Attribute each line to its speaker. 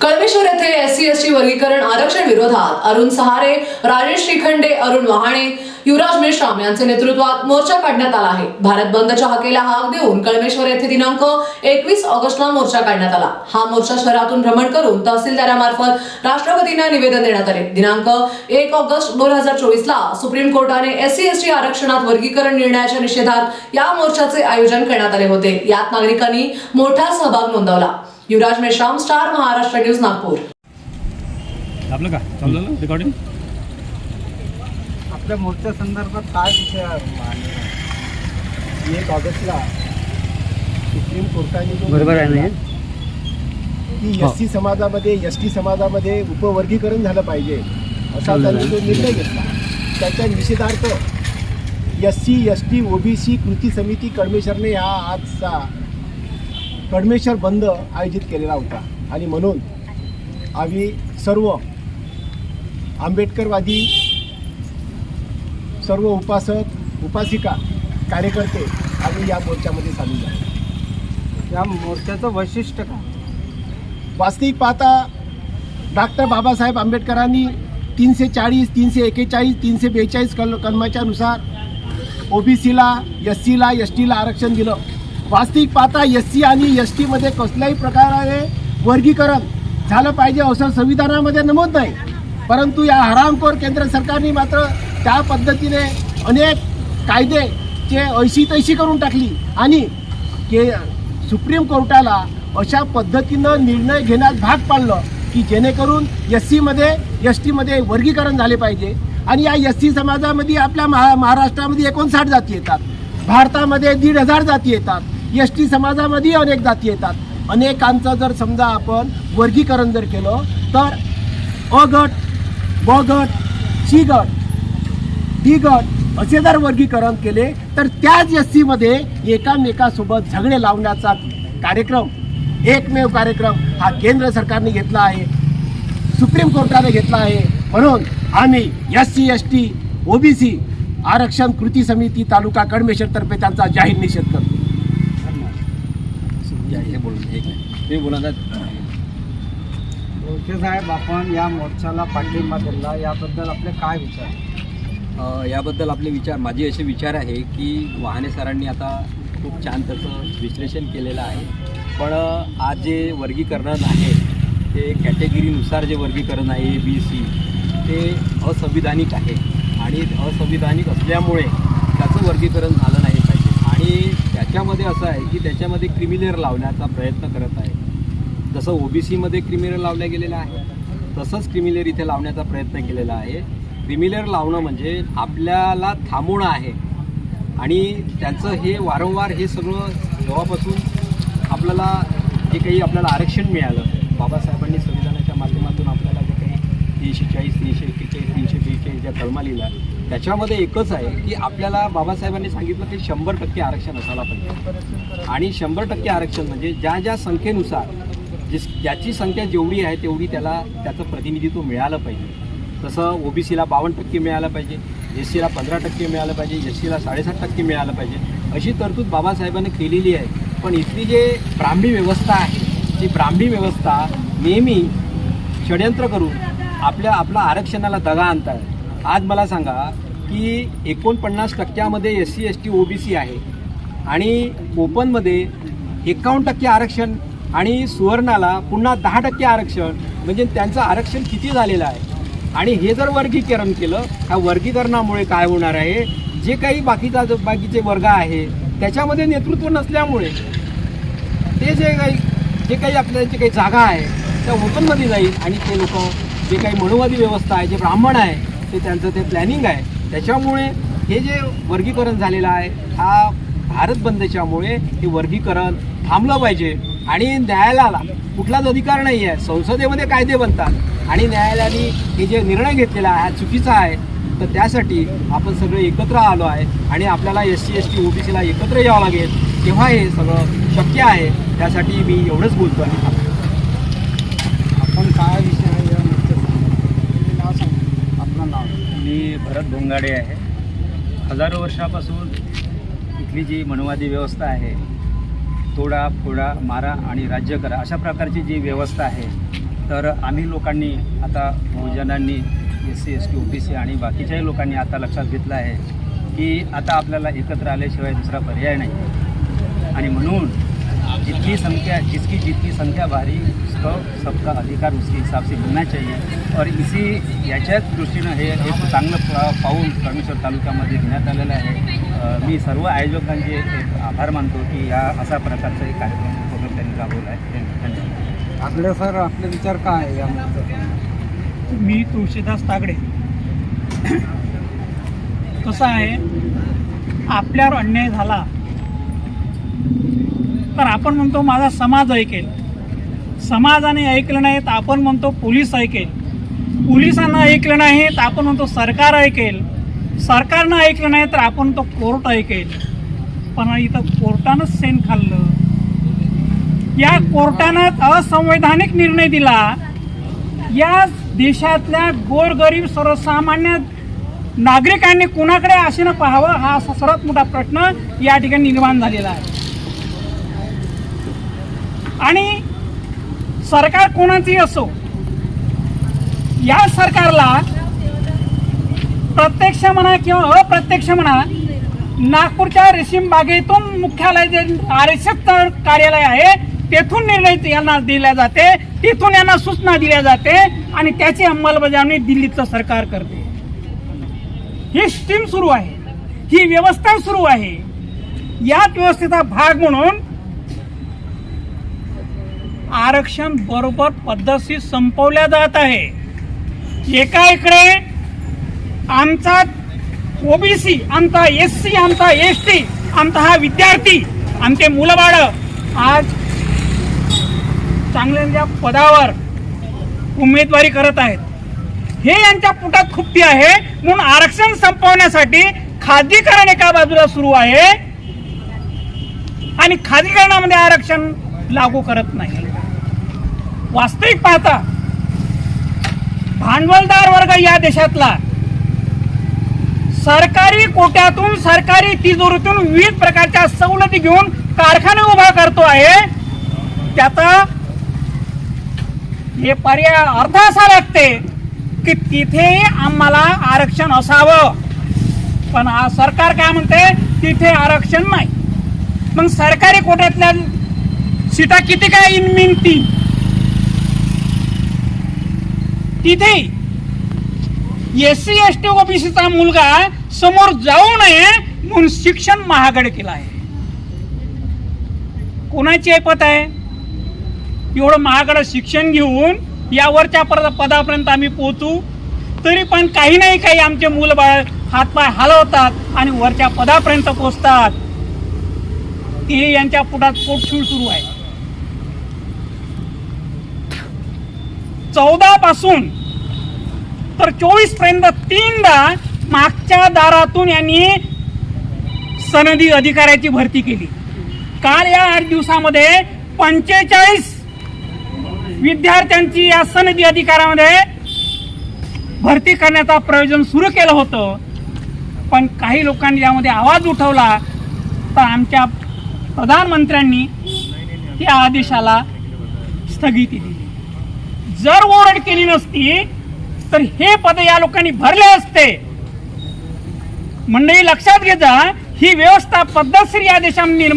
Speaker 1: कळमेश्वर येथे SC ST वर्गीकरण आरक्षण विरोधात अरुण सहारे राजेश श्रीखंडे अरुण वहाणे युवराज मेश्राम यांचे नेतृत्वात मोर्चा काढण्यात आला आहे. भारत बंदच्या हाकेला हाक देऊन कळमेश्वर येथे दिनांक एकवीस ऑगस्टला मोर्चा काढण्यात आला. हा मोर्चा शहरातून भ्रमण करून तहसीलदारामार्फत राष्ट्रपतींना निवेदन देण्यात आले. दिनांक एक ऑगस्ट दोन हजार चोवीस ला सुप्रीम कोर्टाने एससी एसटी आरक्षणात वर्गीकरण निर्णयाच्या निषेधात या मोर्चाचे आयोजन करण्यात आले होते. यात नागरिकांनी मोठा सहभाग नोंदवला. Yuvraj Meshram star Maharashtra news Nagpur.
Speaker 2: आपलं का? चाललं ना रेकॉर्डिंग
Speaker 3: आपल्या मोर्चा संदर्भात काय विषय आहे? एक ऑगस्टला सुप्रीम कोर्टाने
Speaker 2: बरोबर आहे ना?
Speaker 3: की
Speaker 2: हो.
Speaker 3: एस सी समाजामध्ये एस टी समाजामध्ये उपवर्गीकरण झालं पाहिजे असा त्यांनी जो निर्णय घेतला. त्याच्या निषेधार्थ S C S T OBC कृती समिती कडमेश्वरने हा आजचा कडमेश्वर बंद आयोजित केलेला होता. आणि म्हणून आम्ही सर्व आंबेडकरवादी सर्व उपासक उपासिका कार्यकर्ते आम्ही या मोर्चामध्ये सामील झालो.
Speaker 4: या मोर्चाचं वैशिष्ट्य काय?
Speaker 3: वास्तविक पाहता डॉक्टर बाबासाहेब आंबेडकरांनी तीनशे चाळीस तीनशे एकेचाळीस तीनशे बेचाळीस कल कलमाच्यानुसार ओबीसीला एस सीला एस टीला आरक्षण दिलं. वास्तविक पाहता एस सी आणि एस टीमध्ये कसल्याही प्रकारे वर्गीकरण झालं पाहिजे असं संविधानामध्ये नमूद नाही. परंतु या हरामखोर केंद्र सरकारने मात्र त्या पद्धतीने अनेक कायदे कायदेचे ऐशी तैशी करून टाकली. आणि के सुप्रीम कोर्टाला अशा पद्धतीनं निर्णय घेण्यात भाग पाडलं की जेणेकरून एस सीमध्ये एस टीमध्ये वर्गीकरण झाले पाहिजे. आणि या एस सी समाजामध्ये आपल्या महा महाराष्ट्रामध्ये एकोणसाठ जाती येतात. भारतामध्ये दीड हजार जाती येतात. एस टी समाजामध्ये अनेक जाती येतात. अनेकांचं जर समजा आपण वर्गीकरण जर केलं तर अ गट ब गट सी गट डी गट असे जर वर्गीकरण केले तर त्याच एस सीमध्ये एकामेकासोबत झगडे लावण्याचा कार्यक्रम एकमेव कार्यक्रम हा केंद्र सरकारने घेतला आहे सुप्रीम कोर्टाने घेतला आहे. म्हणून आम्ही S C S T OBC आरक्षण कृती समिती तालुका कडमेश्वरतर्फे त्यांचा जाहीर निषेध करतो.
Speaker 2: हे बोला
Speaker 4: ओके साहेब आपण या मोर्चाला पाठिंबा दिला. याबद्दल आपले काय विचार?
Speaker 5: याबद्दल आपले विचार माझे असे विचार आहे की वाहने सरांनी आता खूप छान त्याचं विश्लेषण केलेलं आहे. पण आज जे वर्गीकरण आहे ते कॅटेगरीनुसार जे वर्गीकरण आहे ए बी सी ते असंविधानिक आहे. आणि असंविधानिक असल्यामुळे त्याचं वर्गीकरण झालं नाही पाहिजे. आणि त्याच्यामध्ये असं आहे की त्याच्यामध्ये क्रिमिलेअर लावण्याचा प्रयत्न करत आहे. जसं ओ बी सीमध्ये लावल्या गेलेलं आहे तसंच क्रिमिलेअर इथे लावण्याचा प्रयत्न केलेला आहे. क्रिमिलेअर लावणं म्हणजे आपल्याला थांबवणं आहे. आणि त्यांचं हे वारंवार हे सगळं जेव्हापासून आपल्याला जे काही आपल्याला आरक्षण मिळालं बाबासाहेबांनी संविधानाच्या माध्यमातून आपल्याला जे काही तीनशे चाळीस तीनशे एक्केचाळीस तीनशे बेचाळीस ज्या कलमा लिहिल्या त्याच्यामध्ये एकच आहे की आपल्याला बाबासाहेबांनी सांगितलं की शंभर टक्के आरक्षण असायला पाहिजे. आणि शंभर टक्के आरक्षण म्हणजे ज्या ज्या संख्येनुसार जिस ज्याची संख्या जेवढी आहे तेवढी त्याला त्याचं प्रतिनिधित्व मिळालं पाहिजे. तसं ओ बी सीला बावन्न टक्के मिळालं पाहिजे एस सीला पंधरा टक्के मिळालं पाहिजे एस सीला साडेसात टक्के मिळालं पाहिजे अशी तरतूद बाबासाहेबांनी केलेली आहे. पण इथली जे ब्राह्मी व्यवस्था आहे ती ब्राह्मी व्यवस्था नेहमी षडयंत्र करून आपल्या आपला आरक्षणाला दगा आणतात आज मला सांगा की एकोणपन्नास टक्क्यामध्ये S C S T O B C आहे आणि ओपनमध्ये एकावन्न टक्के आरक्षण आणि सुवर्णाला पुन्हा दहा टक्के आरक्षण म्हणजे त्यांचं आरक्षण किती झालेलं आहे? आणि हे जर वर्गीकरण केलं ह्या वर्गीकरणामुळे काय होणार आहे? जे काही बाकीचा बाकीचे वर्ग आहे त्याच्यामध्ये नेतृत्व नसल्यामुळे ते जे काही जे काही आपल्या जे काही जागा आहे त्या ओपनमध्ये जाईल आणि ते लोक जे काही मनुवादी व्यवस्था आहे जे ब्राह्मण आहे ते त्यांचं ते प्लॅनिंग आहे. त्याच्यामुळे हे जे वर्गीकरण झालेलं आहे हा भारत बंदच्यामुळे हे वर्गीकरण थांबलं पाहिजे. आणि न्यायालयाला कुठलाच अधिकार नाही आहे संसदेमध्ये कायदे बनतात. आणि न्यायालयाने हे जे निर्णय घेतलेला आहे हा चुकीचा आहे तर त्यासाठी आपण सगळे एकत्र आलो आहे आणि आपल्याला S C S T O B सीला एकत्र यावं लागेल. तेव्हा हे सगळं शक्य आहे. त्यासाठी मी एवढंच बोलतो आणि थांबतो.
Speaker 4: आपण काय विषय आहे आपलं नाव.
Speaker 2: मी भरत बोंगाडे आहे. हजारो वर्षापासून इथली जी मनवादी व्यवस्था आहे तोडा फोडा मारा आणि राज्य करा अशा प्रकारची जी व्यवस्था आहे तर आम्ही लोकांनी आता बहुजनांनी S C S T O B C आणि बाकीच्याही लोकांनी आता लक्षात घेतलं आहे की आता आपल्याला एकत्र आल्याशिवाय दुसरा पर्याय नाही. आणि म्हणून जितकी संख्या जिसकी जितकी संख्या भारी उसको सबका अधिकार उसके हिसाब से मिलना चाहिए। और इसी याच्याच दृष्टीनं हे एक चांगलं पाऊल परमेश्वर तालुक्यामध्ये घेण्यात आलेलं आहे. मी सर्व आयोजकांचे एक आभार मानतो की या असा प्रकारचा एक कार्यक्रम पूर्ण त्यांनी राबवला आहे. धन्यवाद.
Speaker 4: सर आपले विचार काय आहे या मुद्द्यावर?
Speaker 6: मी तुळशीदास तागडे. कसं आहे? आपल्यावर अन्याय झाला. तर आपण म्हणतो माझा समाज ऐकेल. समाजाने ऐकलं नाही तर आपण म्हणतो पोलीस ऐकेल. पोलिसांना ऐकलं नाही तर आपण म्हणतो सरकार ऐकेल. सरकारनं ऐकलं नाही तर आपण तो कोर्ट ऐकेल. पण इथं कोर्टानंच सेन खाल्लं. या कोर्टानं असंवैधानिक निर्णय दिला. या देशातल्या गोरगरीब सर्वसामान्य नागरिकांनी कुणाकडे आशेनं पाहावं हा असा सर्वात मोठा प्रश्न या ठिकाणी निर्माण झालेला आहे. आणि सरकार कोणाचंही असो या सरकारला प्रत्यक्ष म्हणा किंवा अप्रत्यक्ष म्हणा नागपूरच्या रेशीम बागेतून मुख्यालय जे आर एस एफ कार्यालय आहे तेथून निर्णय यांना दिल्या जाते तिथून यांना सूचना दिल्या जाते आणि त्याची अंमलबजावणी दिल्लीचं सरकार करते. ही स्टीम सुरू आहे ही व्यवस्था सुरू आहे. याच व्यवस्थेचा भाग म्हणून आरक्षण बरोबर पद्धतशीर संपवल्या जात आहे. एका इकडे आमचा ओबीसी आमचा एस सी आमचा एस टी आमचा हा विद्यार्थी आमचे मुलंबाळं आज चांगल्या पदावर उमेदवारी करत आहेत. हे यांच्या पुटात खुप्पी आहे. म्हणून आरक्षण संपवण्यासाठी खाजगीकरण एका बाजूला सुरू आहे. आणि खाजगीकरणामध्ये आरक्षण लागू करत नाही. वास्तविक पाहता भांडवलदार वर्ग या देशातला सरकारी कोट्यातून सरकारी तिजोरीतून विविध प्रकारच्या सवलती घेऊन कारखाने उभा करतो आहे. त्याचा हे पर्याय अर्थ असा लागते की तिथे आम्हाला आरक्षण असावं. पण आज सरकार काय म्हणते? तिथे आरक्षण नाही. मग सरकारी कोट्यातल्या सीटा किती काय इन तीन तिथे एस सी एस टी ओबीसीचा मुलगा समोर जाऊ नये म्हणून शिक्षण महागड केलं आहे. कोणाची ऐपत आहे? एवढं महागडं शिक्षण घेऊन यावरच्या पर- पदापर्यंत आम्ही पोहोचू. तरी पण काही नाही काही आमचे मुलं बाळ हातपाय हलवतात आणि वरच्या पदापर्यंत पोचतात ते यांच्या पोटात पोटशूळ सुरू आहे. चौदा पासून. तर चोवीसपर्यंत तीनदा मागच्या दारातून यांनी सनदी अधिकाऱ्याची भरती केली. काल या आठ दिवसामध्ये पंचेचाळीस विद्यार्थ्यांची या सनदी अधिकारामध्ये भरती करण्याचा प्रयोजन सुरू केलं होतं. पण काही लोकांनी यामध्ये आवाज उठवला. तर आमच्या प्रधानमंत्र्यांनी त्या आदेशाला स्थगिती दिली. जर ओरड केली नसती तर हे पद या लोकांनी भरले असते. मंडळी लक्षात घेजा ही व्यवस्था पद्धतशीर या देशामध्ये निर्माण